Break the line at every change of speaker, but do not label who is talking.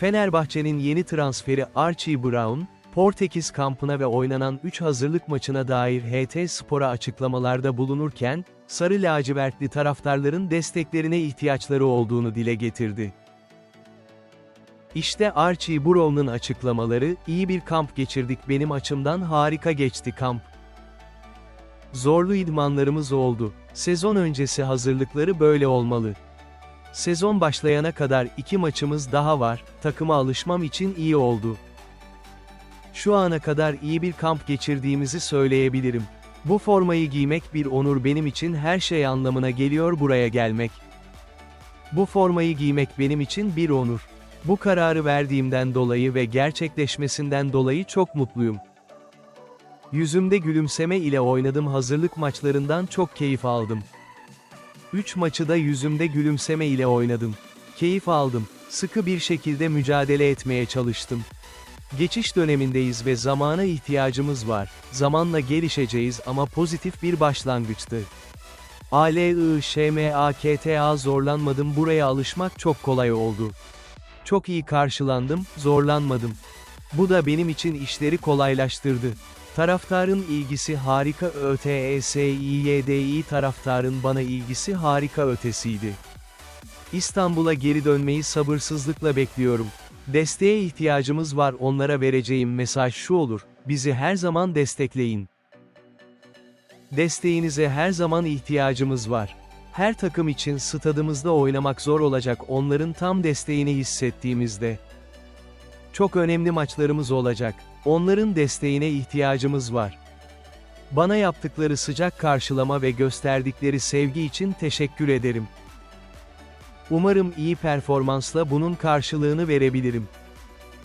Fenerbahçe'nin yeni transferi Archie Brown, Portekiz kampına ve oynanan 3 hazırlık maçına dair HT Spor'a açıklamalarda bulunurken, Sarı lacivertli taraftarların desteklerine ihtiyaçları olduğunu dile getirdi. İşte Archie Brown'un açıklamaları, iyi bir kamp geçirdik benim açımdan harika geçti kamp. Zorlu idmanlarımız oldu. Sezon öncesi hazırlıkları böyle olmalı. Sezon başlayana kadar iki maçımız daha var, takıma alışmam için iyi oldu. Şu ana kadar iyi bir kamp geçirdiğimizi söyleyebilirim. Bu formayı giymek bir onur benim için her şey anlamına geliyor buraya gelmek. Bu formayı giymek benim için bir onur. Bu kararı verdiğimden dolayı ve gerçekleşmesinden dolayı çok mutluyum. Yüzümde gülümseme ile oynadım hazırlık maçlarından çok keyif aldım. 3 maçı da yüzümde gülümseme ile oynadım. Keyif aldım. Sıkı bir şekilde mücadele etmeye çalıştım. Geçiş dönemindeyiz ve zamana ihtiyacımız var. Zamanla gelişeceğiz ama pozitif bir başlangıçtı. ALI-ŞMAKTA zorlanmadım buraya alışmak çok kolay oldu. Çok iyi karşılandım, zorlanmadım. Bu da benim için işleri kolaylaştırdı. Taraftarın ilgisi harika ÖTESİYDİ taraftarın bana ilgisi harika ötesiydi. İstanbul'a geri dönmeyi sabırsızlıkla bekliyorum. Desteğe ihtiyacımız var onlara vereceğim mesaj şu olur, bizi her zaman destekleyin. Desteğinize her zaman ihtiyacımız var. Her takım için stadımızda oynamak zor olacak onların tam desteğini hissettiğimizde. Çok önemli maçlarımız olacak. Onların desteğine ihtiyacımız var. Bana yaptıkları sıcak karşılama ve gösterdikleri sevgi için teşekkür ederim. Umarım iyi performansla bunun karşılığını verebilirim.